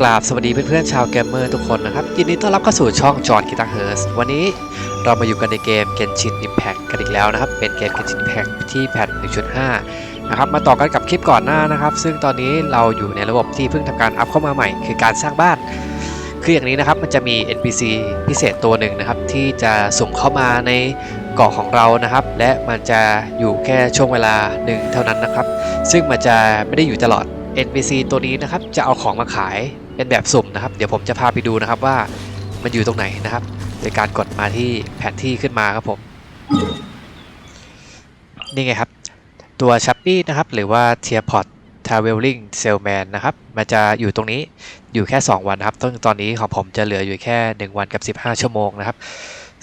กราบสวัสดีเพื่อนๆชาวเกมเมอร์ทุกคนนะครับยินดีต้อนรับเข้าสู่ช่องจอห์นกีตาร์เฮิร์สวันนี้เรามาอยู่กันในเกม Genshin Impact กันอีกแล้วนะครับ เป็นเกม Genshin Impact ที่แพท1.5 นะครับ มาต่อกันกับคลิปก่อนหน้านะครับ ซึ่งตอนนี้เราอยู่ในระบบที่เพิ่งทำการอัพเข้ามาใหม่ คือการสร้างบ้าน คืออย่างนี้นะครับมันจะมี NPC พิเศษตัวหนึ่งนะครับ ที่จะสุ่มเข้ามาในเกาะของเรานะครับ และมันจะอยู่แค่ช่วงเวลาหนึ่งเท่านั้นนะครับ ซึ่งมันจะไม่ได้อยู่ตลอด NPC ตัวนี้นะครับจะเอาของมาขาย เป็นแบบสุ่มนะครับ เดี๋ยวผมจะพาไปดูนะครับว่ามันอยู่ตรงไหนนะครับ โดยการกดมาที่แผนที่ขึ้นมาครับผม นี่ไงครับ ตัวชัปปี้นะครับ หรือว่า t i e r p o t Traveling Salesman นะครับ มันจะอยู่ตรงนี้อยู่แค่ 2 วันนะครับซึ่งตอนนี้ของผมจะเหลืออยู่แค่ 1 วันกับ 15 ชั่วโมงนะครับ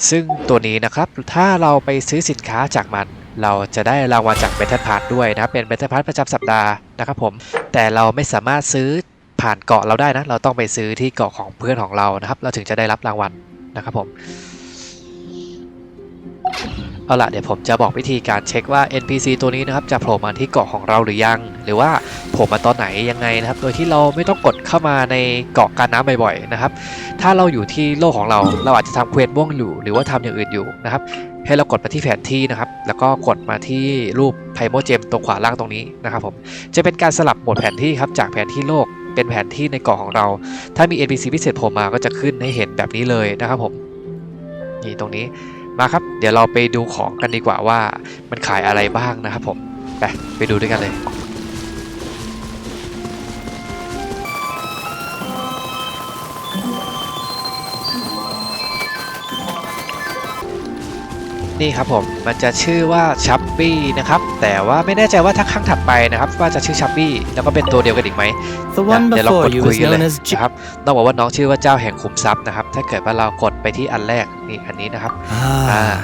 ซึ่งตัวนี้นะครับ ถ้าเราไปซื้อสินค้าจากมัน เราจะได้รางวัลจาก Battle Pass ด้วยนะครับเป็น Battle Pass ประจำสัปดาห์นะครับผม แต่เราไม่สามารถซื้อ ผ่านเกาะเราได้นะ เราต้องไปซื้อที่เกาะของเพื่อนของเรานะครับ เราถึงจะได้รับรางวัลนะครับผมเอาล่ะเดี๋ยวผมจะบอกวิธีการเช็คว่า NPC ตัวนี้นะครับจะโผล่มาที่เกาะของเราหรือยัง หรือว่าโผล่มาตอนไหนยังไงนะครับ โดยที่เราไม่ต้องกดเข้ามาในเกาะการน้ำบ่อยๆนะครับ ถ้าเราอยู่ที่โลกของเราเราอาจจะทำเควสม่วงอยู่ หรือว่าทำอย่างอื่นอยู่นะครับ ให้เรากดมาที่แผนที่นะครับ แล้วก็กดมาที่รูปไพโมเจมตรงขวาล่างตรงนี้นะครับผมจะเป็นการสลับโหมดแผนที่ครับจากแผนที่โลก เป็นแผนที่ในเกาะของเรา ถ้ามี NPC พิเศษโผล่มาก็จะขึ้นให้เห็นแบบนี้เลยนะครับผม นี่ตรงนี้มาครับ เดี๋ยวเราไปดูของกันดีกว่าว่ามันขายอะไรบ้างนะครับผม ไปไปดูด้วยกันเลย นี่ครับผมมันจะชื่อว่าชัปปี้นะครับแต่ว่าไม่แน่ใจว่าถ้าครั้งถัดไปนะครับว่าจะชื่อชัปปี้แล้วก็เป็นตัวเดียวกันอีกไหม The นะ one เดี๋ยวเราก before ด you คุย was กันเลย known as J- นะครับต้องบอกว่าน้องชื่อว่าเจ้าแห่งขุมทรัพย์นะครับถ้าเกิดว่าเรากดไปที่อันแรกนี่อันนี้นะครับอ่า Ah,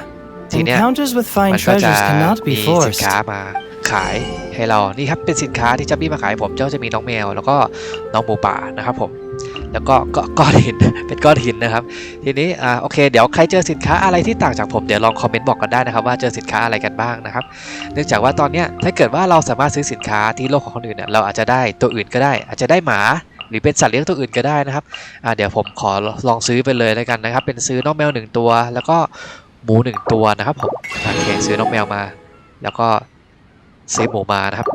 ทีเนี้ย encounters with มั fine นก็จะ treasures cannot มี be สิน forced. ค้ามาขายให้เรานี่ครับเป็นสินค้าที่จับบี้มาขายผมเจ้าจะมีน้องแมว แล้วก็น้องหมูป่านะครับผม แล้วก็ก็ก้อนหินเป็นก้อนหินนะครับ ทีนี้อ่าโอเคเดี๋ยวใครเจอสินค้าอะไรที่ต่างจากผมเดี๋ยวลองคอมเมนต์บอกกันได้นะครับว่าเจอสินค้าอะไรกันบ้างนะครับ เนื่องจากว่าตอนเนี้ยถ้าเกิดว่าเราสามารถซื้อสินค้าที่โลกของคนอื่นเนี่ยเราอาจจะได้ตัวอื่นก็ได้ อาจจะได้หมาหรือเป็นสัตว์เลี้ยงตัวอื่นก็ได้นะครับอ่าเดี๋ยวผมขอลองซื้อไปเลยแล้วกันนะครับ เป็นซื้อน้องแมวหนึ่งตัว แล้วก็หมูหนึ่งตัวนะครับผมโอเคซื้อน้องแมวมา แล้วก็ซื้อหมูมานะครับ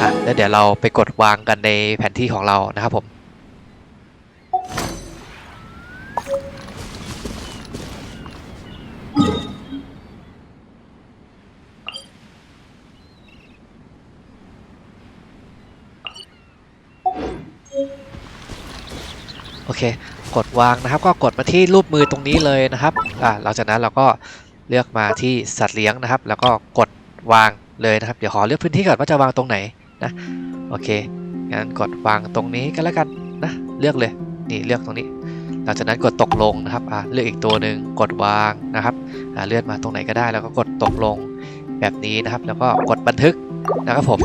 อะแล้วเดี๋ยวเราไปกดวางกันในแผนที่ของเรานะครับผม โอเค กดวางนะครับ ก็กดมาที่รูปมือตรงนี้เลยนะครับอ่าหลังจากนั้นเราก็เลือกมาที่สัตว์เลี้ยงนะครับ แล้วก็กดวางเลยนะครับ เดี๋ยวขอเลือกพื้นที่ก่อนว่าจะวางตรงไหนนะ โอเค งั้นกดวางตรงนี้ก็แล้วกันนะ เลือกเลย นี่เลือกตรงนี้ หลังจากนั้นกดตกลงนะครับ อ่าเลือกอีกตัวหนึ่งกดวางนะครับ อ่าเลื่อนมาตรงไหนก็ได้ แล้วก็กดตกลงแบบนี้นะครับ แล้วก็กดบันทึกนะครับผม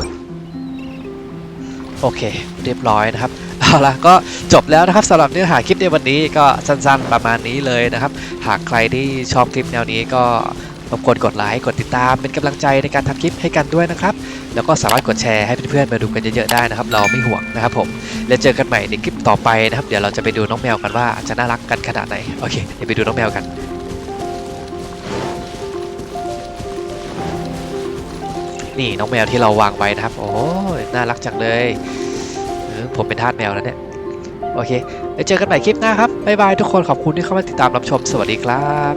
โอเค เรียบร้อยนะครับ เอาละก็จบแล้วนะครับสำหรับเนื้อหาคลิปในวันนี้ก็สั้นๆประมาณนี้เลยนะครับ หากใครที่ชอบคลิปแนวนี้ก็รบกวนกดไลค์กดติดตามเป็นกำลังใจในการทำคลิปให้กันด้วยนะครับ แล้วก็สามารถกดแชร์ให้เพื่อนๆมาดูกันเยอะๆได้นะครับ เราไม่ห่วงนะครับผมแล้วเจอกันใหม่ในคลิปต่อไปนะครับ เดี๋ยวเราจะไปดูน้องแมวกันว่าจะน่ารักกันขนาดไหนโอเคเดี๋ยวไปดูน้องแมวกันนี่น้องแมวที่เราวางไว้นะครับ โอ้ยน่ารักจังเลย ออผมเป็นทาสแมวแล้วเนี่ย โอเคไว้เจอกันใหม่คลิปหน้าครับ บ๊ายบายทุกคนขอบคุณที่เข้ามาติดตามรับชม สวัสดีครับ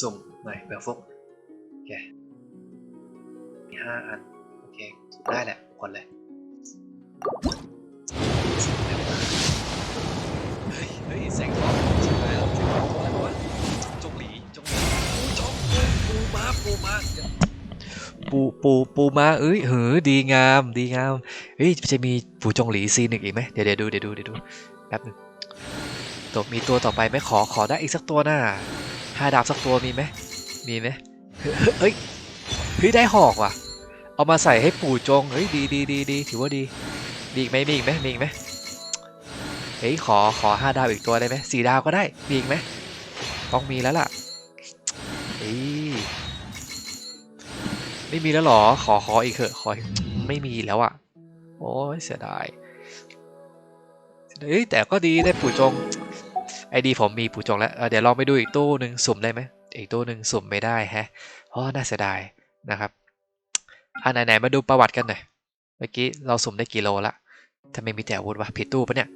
สุ่มหน่อยแบบฟุกโอเคมีห้าอัน โอเค ได้แหละกดเลย ปูปูปูมาเอ้ยเหือดีงามดีงามเฮ้ยจะมีปูจงหลีซีนหนึ่งอีกไหมเดี๋ยวเดี๋ยวดูเดี๋ยวดูเดี๋ยวดูแป๊บหนึงตัวมีตัวต่อไปไหมขอขอได้อีกสักตัวหน้าห้าดาบสักตัวมีไหมมีไหมเฮ้ยเฮ้ยได้หอกว่ะ เอามาใส่ให้ปู่จงเฮ้ยดีดีดีดีถือว่าดีมีอีกไหมมีอีกไหมมีอีกไหมเฮ้ยขอขอห้าดาวอีกตัวได้ไหมสี่ดาวก็ได้มีอีกไหมต้องมีแล้วล่ะเฮ้ย ไม่มีแล้วหรอ ขอขออีกเถอะขอไม่มีแล้วอะโอ้ยเสียดายเอ้ยแต่ก็ดีได้ปู่จงไอดีผมมีปู่จงแล้วเเดี๋ยวลองไปดูอีกตู้หนึ่งสุ่มได้ไหมอีกตู้หนึ่งสุ่มไม่ได้แฮะอ๋อน่าเสียดายนะครับอ่าไหนๆมาดูประวัติกันหน่อยเมื่อกี้เราสุ่มได้กี่โลละทำไมมีแต่อาวุธวะผิดตู้ปะเนี่ย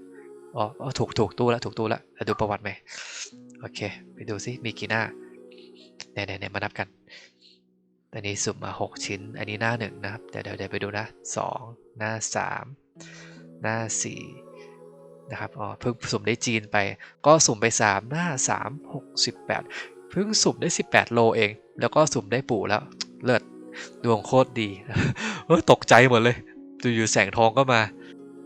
อ๋ออถูกถูกตู้แล้วถูกตู้แล้วดูประวัติไหมโอเค ไปดูซิมีกี่หน้าไหนไหนไหนมานับกัน อันนี้สุ่มมาหกชิ้น อันนี้หน้าหนึ่งนะครับ เดี๋ยวเดี๋ยวไปดูนะสองหน้าสามหน้าสี่นะครับ อ๋อ เพิ่งสุ่มได้จีนไป ก็สุ่มไปสามหน้าสามหกสิบแปดเพิ่งสุ่มได้สิบแปดโลเอง แล้วก็สุ่มได้ปู่แล้ว เลิศ ดวงโคตรดี เออตกใจหมดเลย อยู่ๆแสงทองก็มา